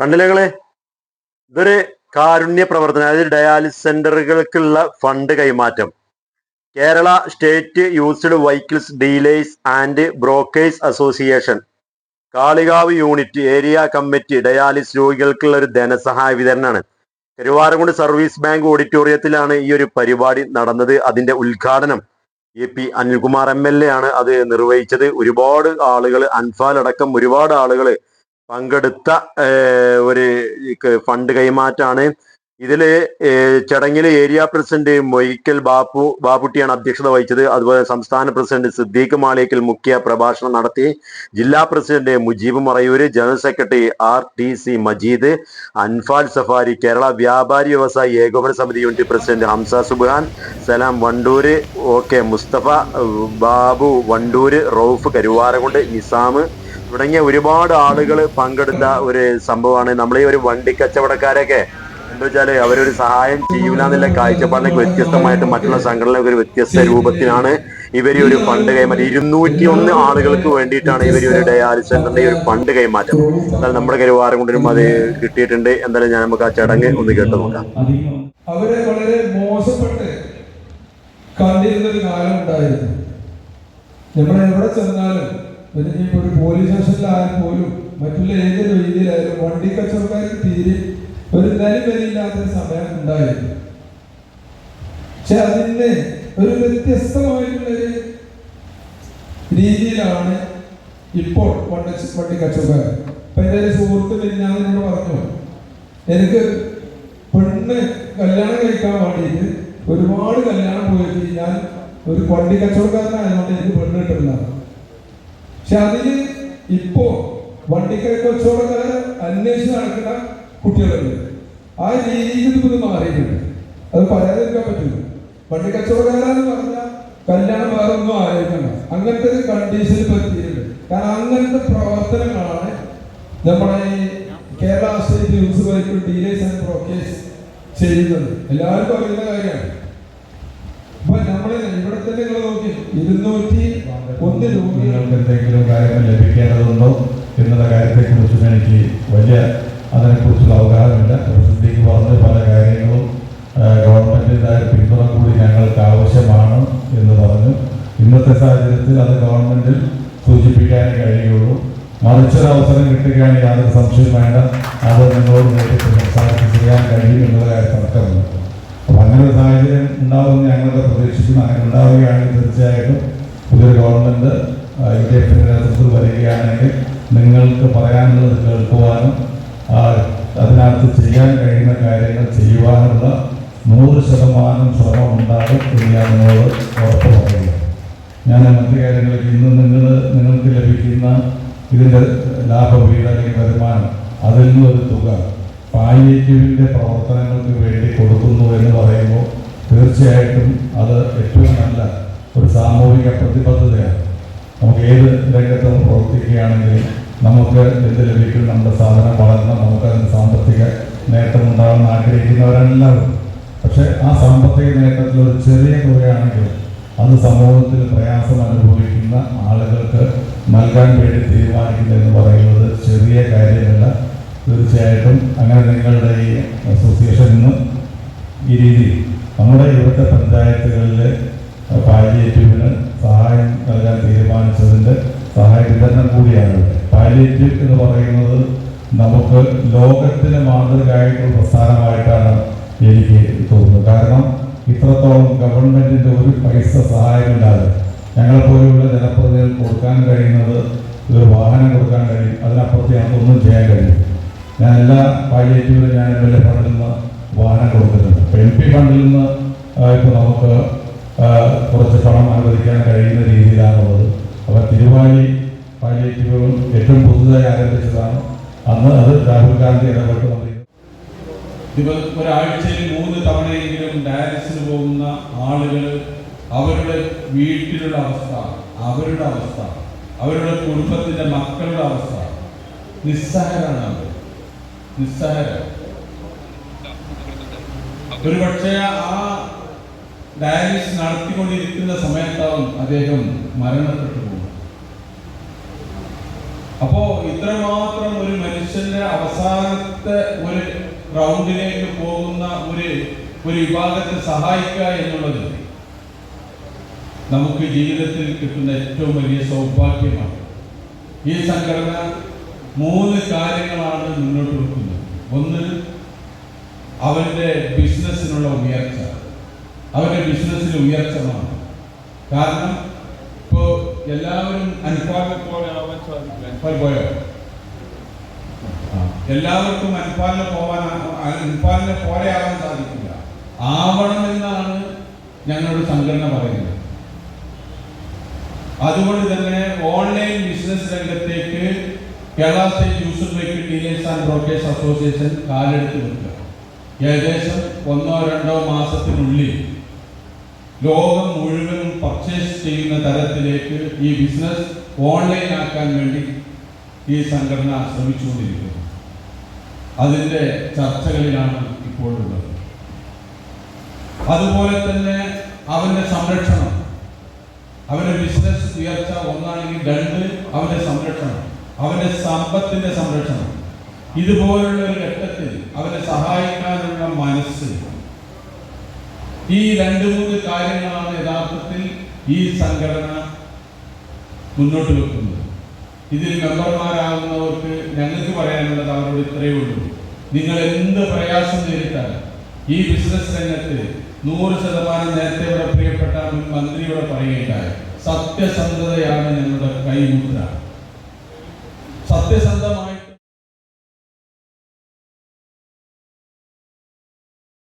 കണ്ടില്ലേ നിങ്ങൾ? ഇതൊരു കാരുണ്യ പ്രവർത്തനം അതായത് ഡയാലിസിസ് സെന്ററുകൾക്കുള്ള ഫണ്ട് കൈമാറ്റം. Kerala state used vehicles dealers and brokers association. Kalikavu unit area committee dialysis രോഗികൾക്കുള്ള ഒരു ധനസഹായ വിതരണമാണ് കരുവാരംകുണ്ട് സർവീസ് ബാങ്ക് ഓഡിറ്റോറിയത്തിലാണ് ഈ ഒരു പരിപാടി നടന്നത്. അതിന്റെ ഉദ്ഘാടനം A P Anilkumar M L A ആണ് അത് നിർവഹിച്ചത്. ഒരുപാട് ആളുകൾ അൻഫാൽ അടക്കം ഒരുപാട് ആളുകൾ പങ്കെടുത്ത ഒരു ഫണ്ട് കൈമാറ്റാണ്. ഇതിൽ ചടങ്ങിൽ ഏരിയ പ്രസിഡന്റ് മൊയ്ക്കൽ ബാപ്പു ബാപ്പുട്ടിയാണ് അധ്യക്ഷത വഹിച്ചത്. അതുപോലെ സംസ്ഥാന പ്രസിഡന്റ് സിദ്ദീഖ് മാളിയക്കൽ മുഖ്യ പ്രഭാഷണം നടത്തി. ജില്ലാ president Mujeeb Marayur general secretary R T C Majeed Anfal Safari Kerala Vyapari Vyavasayi Ekopana Samithi unit president Hamsa Suban Salam Wandoor O K Musthafa Babu Wandoor Rauf Karuvarakundu Nizam തുടങ്ങിയ ഒരുപാട് ആളുകൾ പങ്കെടുത്ത ഒരു സംഭവമാണ്. നമ്മളീ ഒരു വണ്ടി കച്ചവടക്കാരൊക്കെ എന്താ വെച്ചാൽ അവരൊരു സഹായം ചെയ്യൂല എന്നുള്ള കാഴ്ചപ്പാടിനൊക്കെ വ്യത്യസ്തമായിട്ട് മറ്റുള്ള സംഘടനകൾക്ക് ഒരു വ്യത്യസ്ത രൂപത്തിലാണ് ഇവർ ഒരു ഫണ്ട് കൈമാറ്റം. ഇരുന്നൂറ്റി ഒന്ന് ആളുകൾക്ക് വേണ്ടിയിട്ടാണ് ഇവർ ഒരു ഡയാലിസ് സെന്ററിന്റെ ഒരു ഫണ്ട് കൈമാറ്റം. എന്നാൽ നമ്മുടെ കരുവാരം കൊണ്ടിനും അത് കിട്ടിയിട്ടുണ്ട്. എന്തായാലും ഞാൻ നമുക്ക് ആ ചടങ്ങ് ഒന്ന് കേട്ടു നോക്കാം. അവരെ വളരെ മോശപ്പെട്ട് കണ്ടിരുന്ന ഒരു കാലം ഉണ്ടായിരുന്നു. നമ്മൾ എവിടെ ചെന്നാലും പിന്നെ ഇപ്പോൾ ഒരു പോലീസ് സ്റ്റേഷനിലായാലും പോലും മറ്റുള്ള ഏതൊരു രീതിയിലായാലും വണ്ടി കച്ചവടക്കാർക്ക് തീരെ ഒരു നിലവിലില്ലാത്തൊരു സമയം ഉണ്ടായിരുന്നു. പക്ഷെ അതിന്റെ ഒരു വ്യത്യസ്തമായിട്ടുള്ളൊരു രീതിയിലാണ് ഇപ്പോൾ വണ്ടി വണ്ടി കച്ചവടക്കാർ. ഇപ്പൊ എന്റെ ഒരു സുഹൃത്ത് മിന്നാതിനോട് പറഞ്ഞു. എനിക്ക് പെണ്ണ് കല്യാണം കഴിക്കാൻ വേണ്ടിയിട്ട് ഒരുപാട് കല്യാണം പോയിട്ട് ഞാൻ ഒരു വണ്ടി കച്ചവടക്കാരനായതുകൊണ്ട് എനിക്ക് പെണ്ണ് കിട്ടുന്നില്ല. പക്ഷെ അതിൽ ഇപ്പോ വണ്ടി കച്ചവടക്കാരെ അന്വേഷിച്ച് നടക്കുന്ന കുട്ടികളുണ്ട്. ആ രീതിയിൽ ഇത് മാറിയിട്ടുണ്ട്. അത് പറയാതിരിക്കാൻ പറ്റില്ല. വണ്ടി കച്ചവടക്കാരെന്ന് പറഞ്ഞാൽ കല്യാണം വേറെ ഒന്നും ആലോചിക്കണ്ട. അങ്ങനത്തെ ഒരു കണ്ടീഷനിൽ പറ്റിയിട്ടുണ്ട് കാരണം അങ്ങനത്തെ പ്രവർത്തനങ്ങളാണ് നമ്മുടെ ഈ Kerala state use vehicle dealers and brokers ചെയ്യുന്നത്. എല്ലാവർക്കും അറിയുന്ന കാര്യമാണ്. അപ്പൊ നമ്മൾ ഇവിടെ തന്നെ നിങ്ങൾ നോക്കി. ഇരുന്നൂറ്റി ഒന്ന് രോഗികൾ നിങ്ങൾക്ക് എന്തെങ്കിലും കാര്യങ്ങൾ ലഭിക്കേണ്ടതുണ്ടോ എന്നുള്ള കാര്യത്തെക്കുറിച്ചും എനിക്ക് വലിയ അതിനെക്കുറിച്ചുള്ള അവകാശമില്ല പ്രസിദ്ധിക്ക് പറഞ്ഞ പല കാര്യങ്ങളും ഗവൺമെന്റിന്റെ പിന്തുണ കൂടി ഞങ്ങൾക്ക് ആവശ്യമാണ് എന്ന് പറഞ്ഞു. ഇന്നത്തെ സാഹചര്യത്തിൽ അത് ഗവൺമെന്റിൽ സൂചിപ്പിക്കാനേ കഴിയുള്ളൂ. മറിച്ചൊരു അവസരം കിട്ടുകയാണെങ്കിൽ യാതൊരു സംശയം വേണ്ട. അത് നിങ്ങളോട് നേരിട്ട് സംസാരിച്ച് ചെയ്യാൻ കഴിയും എന്നുള്ള കാര്യം തർക്കമില്ല അപ്പൊ അങ്ങനെ ഒരു സാഹചര്യം ഉണ്ടാവുമെന്ന് ഞങ്ങളൊക്കെ പ്രതീക്ഷിക്കുന്നു അങ്ങനെ ഉണ്ടാവുകയാണെങ്കിൽ തീർച്ചയായിട്ടും പുതിയൊരു ഗവൺമെന്റ് യു ഡി എഫിന്റെ നേതൃത്വത്തിൽ വരികയാണെങ്കിൽ നിങ്ങൾക്ക് പറയാനുള്ളത് കേൾക്കുവാനും അതിനകത്ത് ചെയ്യാൻ കഴിയുന്ന കാര്യങ്ങൾ ചെയ്യുവാനുള്ള നൂറ് ശതമാനം ശ്രമം ഉണ്ടാകും എന്ന് ഞാൻ ഉറപ്പ് പറയുക ഞാൻ മറ്റു കാര്യങ്ങളിൽ ഇന്ന് നിങ്ങൾ നിങ്ങൾക്ക് ലഭിക്കുന്ന ഇതിന്റെ ലാഭവിഹിത അല്ലെങ്കിൽ വരുമാനം അതിൽ നിന്നൊരു തുക പാലിയേറ്റീവിന്റെ പ്രവർത്തനങ്ങൾക്ക് വേണ്ടി കൊടുക്കുന്നു എന്ന് പറയുമ്പോൾ തീർച്ചയായിട്ടും അത് ഏറ്റവും നല്ല ഒരു സാമൂഹിക പ്രതിബദ്ധതയാണ്. നമുക്ക് ഏത് രംഗത്ത് നമ്മൾ പ്രവർത്തിക്കുകയാണെങ്കിലും നമുക്ക് എന്ത് ലഭിക്കും നമ്മുടെ സാധനം വളരണം നമുക്ക് അതിന് സാമ്പത്തിക നേട്ടം ഉണ്ടാകുന്ന ആഗ്രഹിക്കുന്നവരെല്ലാവരും. പക്ഷേ ആ സാമ്പത്തിക നേട്ടത്തിൽ ഒരു ചെറിയ തുകയാണെങ്കിൽ അത് സമൂഹത്തിൽ പ്രയാസം അനുഭവിക്കുന്ന ആളുകൾക്ക് നൽകാൻ വേണ്ടി തീരുമാനിക്കുക എന്ന് പറയുന്നത് ചെറിയ കാര്യമല്ല. തീർച്ചയായിട്ടും അങ്ങനെ നിങ്ങളുടെ ഈ അസോസിയേഷൻ ഇന്ന് ഈ രീതി നമ്മുടെ ഇവിടുത്തെ പഞ്ചായത്തുകളിലെ പാലിയേറ്റീവിന് സഹായം നൽകാൻ തീരുമാനിച്ചതിന്റെ സഹായ വിതരണം കൂടിയാണ്. പാലിയേറ്റീവ് എന്ന് പറയുന്നത് നമുക്ക് ലോകത്തിന് മാതൃകയായിട്ടുള്ള പ്രസ്ഥാനമായിട്ടാണ് എനിക്ക് തോന്നുന്നത്. കാരണം ഇത്രത്തോളം ഗവൺമെന്റിന്റെ ഒരു പൈസ സഹായമില്ലാതെ ഞങ്ങളെപ്പോലെയുള്ള ജനപ്രതിനിധികൾ കൊടുക്കാൻ കഴിയുന്നത് ഒരു വാഹനം കൊടുക്കാൻ കഴിയും അതിനപ്പുറത്ത് ഞങ്ങൾക്കൊന്നും ചെയ്യാൻ കഴിയും ഞാൻ എല്ലാ പാലിയേറ്റീവിലും ഞാൻ എം എൽ എ ഫണ്ടിൽ നിന്ന് വാഹനം കൊടുത്തിട്ടുണ്ട് അപ്പോൾ എം പി ഫണ്ടിൽ നിന്ന് ഇപ്പോൾ നമുക്ക് കുറച്ച് പണം അനുവദിക്കാൻ കഴിയുന്ന രീതിയിലാണുള്ളത്. അപ്പോൾ തിരുവാലി പാലിയേറ്റീവുകളും ഏറ്റവും പുതുതായി ആരംഭിച്ചതാണ്. അന്ന് അത് രാഹുൽ ഗാന്ധി ഇടപെട്ട് ഒരാഴ്ചയിൽ മൂന്ന് തവണയെങ്കിലും ഡയാലിസിന് പോകുന്ന ആളുകൾ അവരുടെ വീട്ടിലുള്ള അവസ്ഥ അവരുടെ അവസ്ഥ അവരുടെ കുടുംബത്തിന്റെ മക്കളുടെ അവസ്ഥ നിസ്സഹരാണ് അവർ നിസ്സഹര ഒരുപക്ഷെ ആ ഡയാലിസിസ് നടത്തിക്കൊണ്ടിരിക്കുന്ന സമയത്താവും അദ്ദേഹം മരണപ്പെട്ടു പോകും അപ്പോ ഇത്രമാത്രം ഒരു മനുഷ്യന്റെ അവസാനത്തെ ഒരു റൗണ്ടിലേക്ക് പോകുന്ന ഒരു ഒരു വിഭാഗത്തെ സഹായിക്കുക എന്നുള്ളത് നമുക്ക് ജീവിതത്തിൽ കിട്ടുന്ന ഏറ്റവും വലിയ സൗഭാഗ്യമാണ്. ഈ സംഘടന മൂന്ന് കാര്യങ്ങളാണ് മുന്നോട്ട് വെക്കുന്നത്. ഒന്ന് അവന്റെ ബിസിനസ്സിനുള്ള ഉയർച്ച. അവന്റെ ബിസിനസ്സിൽ ഉയർച്ച വേണം. കാരണം ഇപ്പോ എല്ലാവരും അൻഫാലിനെ പോലെ ആവാൻ സാധിക്കില്ല എല്ലാവർക്കും അനുപാലനം പോവാൻ അനുപാലനം പോലെ ആവാൻ സാധിക്കില്ല ആവണമെന്നാണ് ഞങ്ങളുടെ സംഘടന പറയുന്നത്. അതുകൊണ്ട് തന്നെ ഓൺലൈൻ ബിസിനസ് രംഗത്തേക്ക് Kerala state user vehicle dealers and brokers association കാലെടുത്ത് വെക്കുക ഏകദേശം ഒന്നോ രണ്ടോ മാസത്തിനുള്ളിൽ ലോകം മുഴുവനും പർച്ചേസ് ചെയ്യുന്ന തരത്തിലേക്ക് ഈ ബിസിനസ് ഓൺലൈൻ ആക്കാൻ വേണ്ടി ഈ സംഘടന ശ്രമിച്ചുകൊണ്ടിരിക്കുന്നു. അതിന്റെ ചർച്ചകളിലാണ് ഇപ്പോഴുള്ളത് അതുപോലെ തന്നെ അവന്റെ സംരക്ഷണം. അവന്റെ ബിസിനസ് ഉയർച്ച ഒന്നാണെങ്കിൽ രണ്ട് അവന്റെ സംരക്ഷണം. അവന്റെ സമ്പത്തിന്റെ സംരക്ഷണം. ഇതുപോലുള്ള ഒരു ഘട്ടത്തിൽ അവനെ സഹായിക്കാനുള്ള മനസ്സ്. ഈ രണ്ട് മൂന്ന് കാര്യങ്ങളാണ് യഥാർത്ഥത്തിൽ ഈ സംഘടന മുന്നോട്ട് വെക്കുന്നത്. ഇതിൽ മെമ്പർമാരാകുന്നവർക്ക് ഞങ്ങൾക്ക് പറയാനുള്ളത് അവരോട് ഇത്രയേ ഉള്ളൂ. നിങ്ങൾ എന്ത് പ്രയാസം നേരിട്ടാൽ ഈ ബിസിനസ് രംഗത്ത് നൂറ് ശതമാനം നേരത്തെ പ്രിയപ്പെട്ട മുൻ മന്ത്രിയോട് പറയുകയുണ്ടായി. സത്യസന്ധതയാണ് ഞങ്ങളുടെ കൈമുദ്ര. സത്യസന്ധമായ